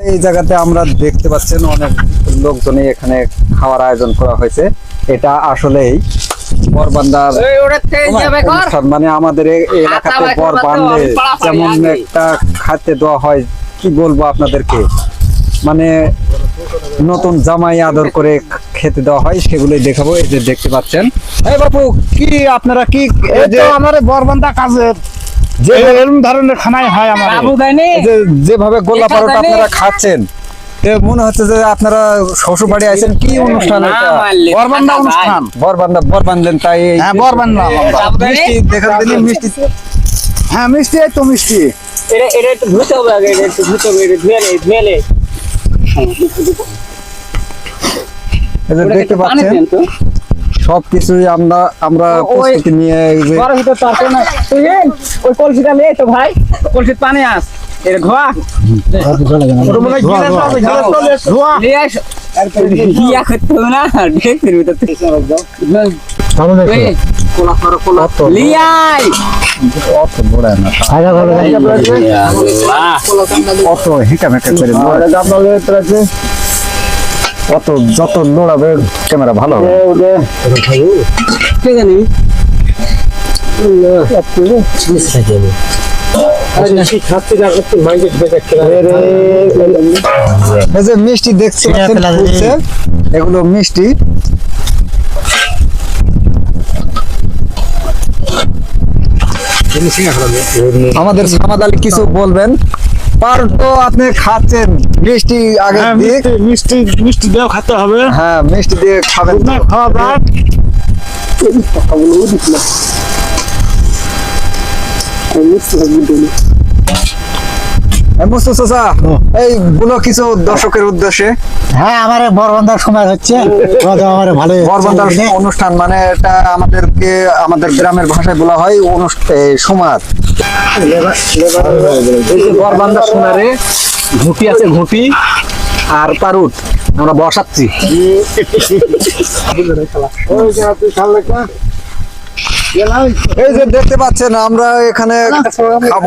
এই জায়গাতে আমরা দেখতে পাচ্ছেন অনেক লোকজনই এখানে খাওয়ার আয়োজন করা হয়েছে। এটা আসলেই বরবান্দার অনুষ্ঠান মানে আমাদের এলাকাতে বর বানলে যেমন একটা খাতে দেওয়া হয় কি বলব আপনাদেরকে? মানে নতুন জামাই আদর করে খেতে দেওয়া হয় সেগুলোই দেখাবো এই যে দেখতে পাচ্ছেন। এই বাপু কি আপনারা কি এই যে আমার বরবান্দা কাজের যে এরকম ধরনের খানাই হয় আমার যেভাবে গোল্লা পরোটা আপনারা খাচ্ছেন মনে হচ্ছে যে আপনারা শ্বশুর বাড়ি আছেন কি অনুষ্ঠান এটা? অনুষ্ঠান। বরবান্দা বর তাই হ্যাঁ বরবান্দা মিষ্টি দেখান দিন মিষ্টি। হ্যাঁ মিষ্টি এই তো মিষ্টি। এটা এটা একটু ধুতে হবে আগে এটা একটু ধুতে হবে এটা ধুয়ে নে ধুয়ে নে। এই যে দেখতে একটু পাচ্ছেন। তো। সবকিছুই আমরা আমরা প্রস্তুতি নিয়ে যে বড় ভিতর তো আসে না তুই ওই কলসিটা লে তো ভাই কলসির পানি আস। এটা ধোয়া ধোয়া অত যত নোড়াবে ক্যামেরা ভালো হবে। মিষ্টি দেখতে এগুলো মিষ্টি। আমাদের সামাদ আলী কিছু বলবেন? পার তো আপনি খাচ্ছেন। মিষ্টি আগে হ্যাঁ, মিষ্টি মিষ্টি দিয়েও খেতে হবে। হ্যাঁ মিষ্টি দিয়ে খাবেন না খাওয়া দাওয়া এই মুস্তু চাচা এই গুলো কিছু দর্শকের উদ্দেশ্যে? হ্যাঁ আমার বরবন্দার সময় হচ্ছে। আমার ভালো বরবন্দার অনুষ্ঠান মানে এটা আমাদেরকে আমাদের গ্রামের ভাষায় বলা হয় অনুষ্ঠান সমাজ বরবান্দার সোনারে ঘুটি আছে ঘুটি আর পারুট। আমরা বসাচ্ছি। এই যে দেখতে পাচ্ছেন আমরা এখানে খাব।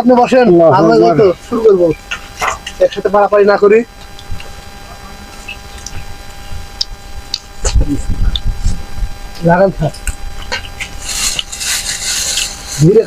আপনি বসেন আমরা তো শুরু করব একসাথে পারাপারি না করি। লাগান ধীরে